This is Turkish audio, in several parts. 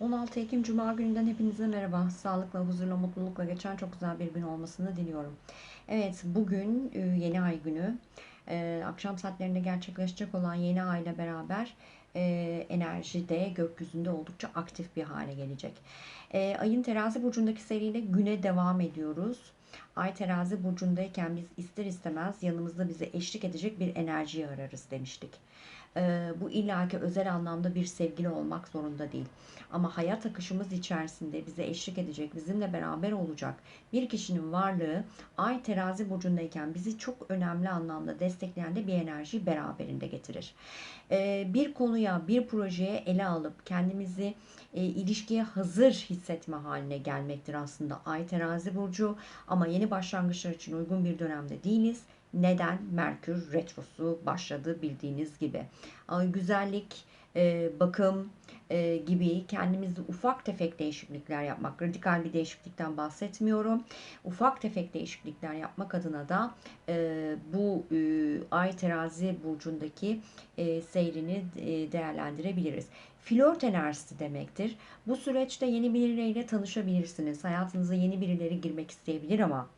16 Ekim Cuma gününden hepinize merhaba. Sağlıkla, huzurla, mutlulukla geçen çok güzel bir gün olmasını diliyorum. Evet, bugün e, yeni ay günü. E, Akşam saatlerinde gerçekleşecek olan yeni ay ile beraber e, enerji de gökyüzünde oldukça aktif bir hale gelecek. Ayın terazi burcundaki seriyle güne devam ediyoruz. Ay terazi burcundayken biz ister istemez yanımızda bize eşlik edecek bir enerjiyi ararız demiştik. Ee, bu illaki özel anlamda bir sevgili olmak zorunda değil. Ama hayat akışımız içerisinde bize eşlik edecek, bizimle beraber olacak bir kişinin varlığı ay terazi burcundayken bizi çok önemli anlamda destekleyen de bir enerjiyi beraberinde getirir. Ee, bir konuya, bir projeye ele alıp kendimizi e, ilişkiye hazır hissetme haline gelmektir aslında ay terazi burcu ama yeni başlangıçlar için uygun bir dönemde değiliz. Neden? Merkür retrosu başladı bildiğiniz gibi. Güzellik, e, bakım e, gibi kendimizde ufak tefek değişiklikler yapmak, radikal bir değişiklikten bahsetmiyorum. Ufak tefek değişiklikler yapmak adına da e, bu ay terazi burcundaki seyrini değerlendirebiliriz. Flört enerjisi demektir. Bu süreçte yeni birileriyle tanışabilirsiniz. Hayatınıza yeni birileri girmek isteyebilir ama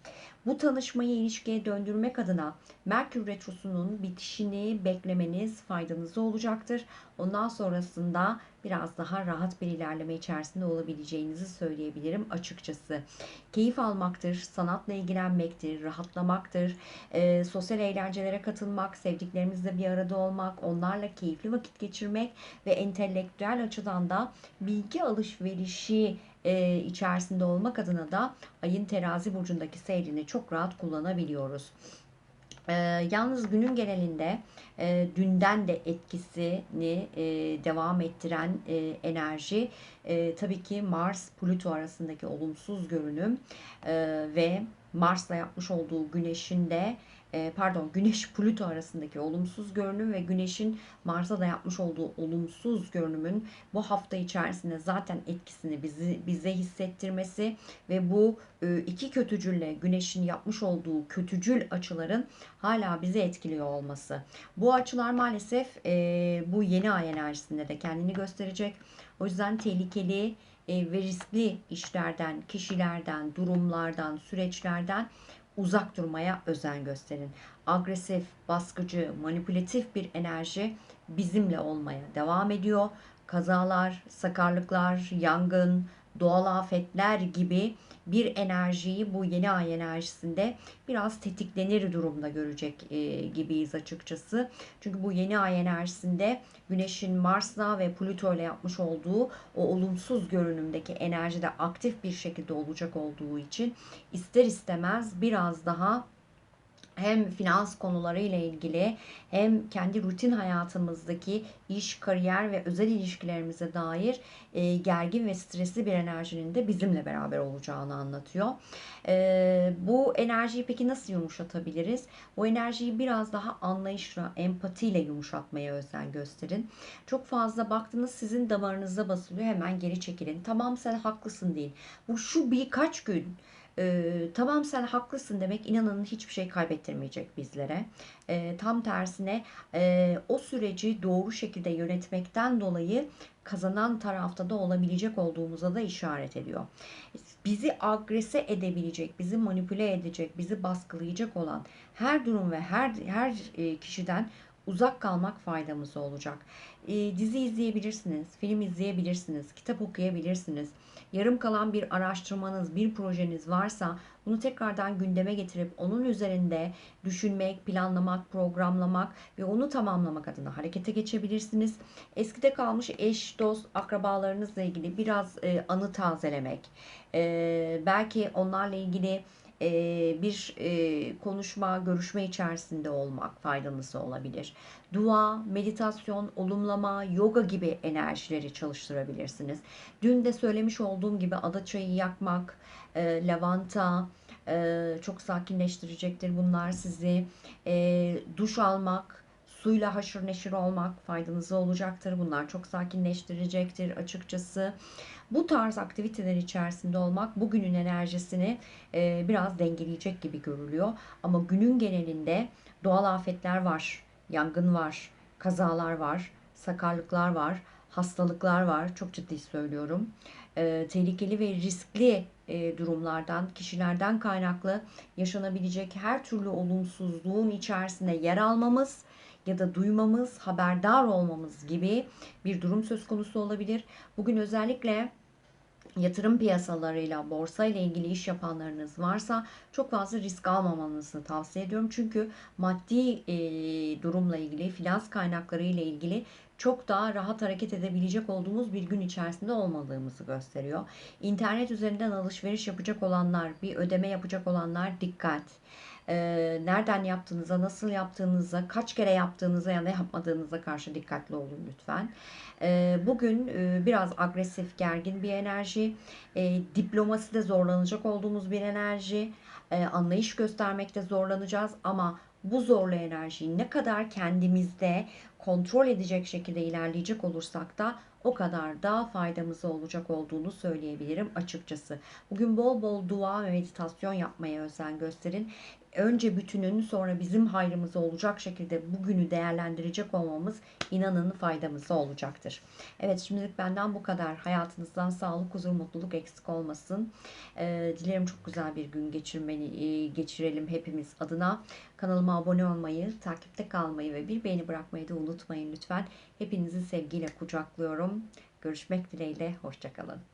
bu tanışmayı ilişkiye döndürmek adına Merkür Retrosu'nun bitişini beklemeniz faydanızda olacaktır. Ondan sonrasında biraz daha rahat bir ilerleme içerisinde olabileceğinizi söyleyebilirim açıkçası. Keyif almaktır, sanatla ilgilenmektir, rahatlamaktır, e, sosyal eğlencelere katılmak, sevdiklerimizle bir arada olmak, onlarla keyifli vakit geçirmek ve entelektüel açıdan da bilgi alışverişi e, içerisinde olmak adına da ayın terazi burcundaki seyrini çok rahat kullanabiliyoruz. E, yalnız günün genelinde e, dünden de etkisini e, devam ettiren e, enerji e, tabii ki Mars Plüto arasındaki olumsuz görünüm e, ve Mars'la yapmış olduğu güneşin de e, pardon Güneş Plüto arasındaki olumsuz görünüm ve Güneş'in Mars'a da yapmış olduğu olumsuz görünümün bu hafta içerisinde zaten etkisini bizi bize hissettirmesi ve bu e, iki kötücülle Güneş'in yapmış olduğu kötücül açıların hala bizi etkiliyor olması. Bu açılar maalesef e, bu yeni ay enerjisinde de kendini gösterecek. O yüzden tehlikeli ve riskli işlerden, kişilerden, durumlardan, süreçlerden uzak durmaya özen gösterin. Agresif, baskıcı, manipülatif bir enerji bizimle olmaya devam ediyor. Kazalar, sakarlıklar, yangın, doğal afetler gibi bir enerjiyi bu yeni ay enerjisinde biraz tetiklenir durumda görecek e, gibiyiz açıkçası. Çünkü bu yeni ay enerjisinde Güneş'in Mars'la ve Plüto ile yapmış olduğu o olumsuz görünümdeki enerjide aktif bir şekilde olacak olduğu için ister istemez biraz daha hem finans konuları ile ilgili hem kendi rutin hayatımızdaki iş, kariyer ve özel ilişkilerimize dair e, gergin ve stresli bir enerjinin de bizimle beraber olacağını anlatıyor. E, bu enerjiyi peki nasıl yumuşatabiliriz? Bu enerjiyi biraz daha anlayışla, empatiyle yumuşatmaya özen gösterin. Çok fazla baktınız sizin damarınıza basılıyor hemen geri çekilin. Tamam sen haklısın değil. Bu şu birkaç gün e, tamam sen haklısın demek inanın hiçbir şey kaybettirmeyecek bizlere. E, tam tersine e, o süreci doğru şekilde yönetmekten dolayı kazanan tarafta da olabilecek olduğumuza da işaret ediyor. Bizi agrese edebilecek, bizi manipüle edecek, bizi baskılayacak olan her durum ve her her kişiden uzak kalmak faydamız olacak. E, dizi izleyebilirsiniz, film izleyebilirsiniz, kitap okuyabilirsiniz. Yarım kalan bir araştırmanız, bir projeniz varsa bunu tekrardan gündeme getirip onun üzerinde düşünmek, planlamak, programlamak ve onu tamamlamak adına harekete geçebilirsiniz. Eskide kalmış eş, dost, akrabalarınızla ilgili biraz e, anı tazelemek, e, belki onlarla ilgili bir konuşma, görüşme içerisinde olmak faydalısı olabilir. Dua, meditasyon, olumlama, yoga gibi enerjileri çalıştırabilirsiniz. Dün de söylemiş olduğum gibi adaçayı yakmak, lavanta, çok sakinleştirecektir bunlar sizi. Duş almak, suyla haşır neşir olmak faydanıza olacaktır. Bunlar çok sakinleştirecektir açıkçası. Bu tarz aktiviteler içerisinde olmak bugünün enerjisini e, biraz dengeleyecek gibi görülüyor. Ama günün genelinde doğal afetler var, yangın var, kazalar var, sakarlıklar var. hastalıklar var. Çok ciddi söylüyorum. E, tehlikeli ve riskli e, durumlardan, kişilerden kaynaklı yaşanabilecek her türlü olumsuzluğun içerisinde yer almamız ya da duymamız, haberdar olmamız gibi bir durum söz konusu olabilir. Bugün özellikle yatırım piyasalarıyla, borsa ile ilgili iş yapanlarınız varsa çok fazla risk almamanızı tavsiye ediyorum. Çünkü maddi e, durumla ilgili, finans kaynakları ile ilgili çok daha rahat hareket edebilecek olduğumuz bir gün içerisinde olmadığımızı gösteriyor. İnternet üzerinden alışveriş yapacak olanlar, bir ödeme yapacak olanlar dikkat. Ee, nereden yaptığınıza, nasıl yaptığınıza, kaç kere yaptığınıza ya da yapmadığınıza karşı dikkatli olun lütfen. Ee, bugün e, biraz agresif, gergin bir enerji, e, diplomaside zorlanacak olduğumuz bir enerji, e, anlayış göstermekte zorlanacağız ama bu zorlu enerjiyi ne kadar kendimizde kontrol edecek şekilde ilerleyecek olursak da o kadar daha faydamıza olacak olduğunu söyleyebilirim açıkçası. Bugün bol bol dua ve meditasyon yapmaya özen gösterin. Önce bütünün sonra bizim hayrımıza olacak şekilde bugünü değerlendirecek olmamız inanın faydamıza olacaktır. Evet şimdilik benden bu kadar. Hayatınızdan sağlık, huzur, mutluluk eksik olmasın. Ee, dilerim çok güzel bir gün geçirmeni, e, geçirelim hepimiz adına. Kanalıma abone olmayı, takipte kalmayı ve bir beğeni bırakmayı da unutmayın lütfen. Hepinizi sevgiyle kucaklıyorum. Görüşmek dileğiyle, hoşçakalın.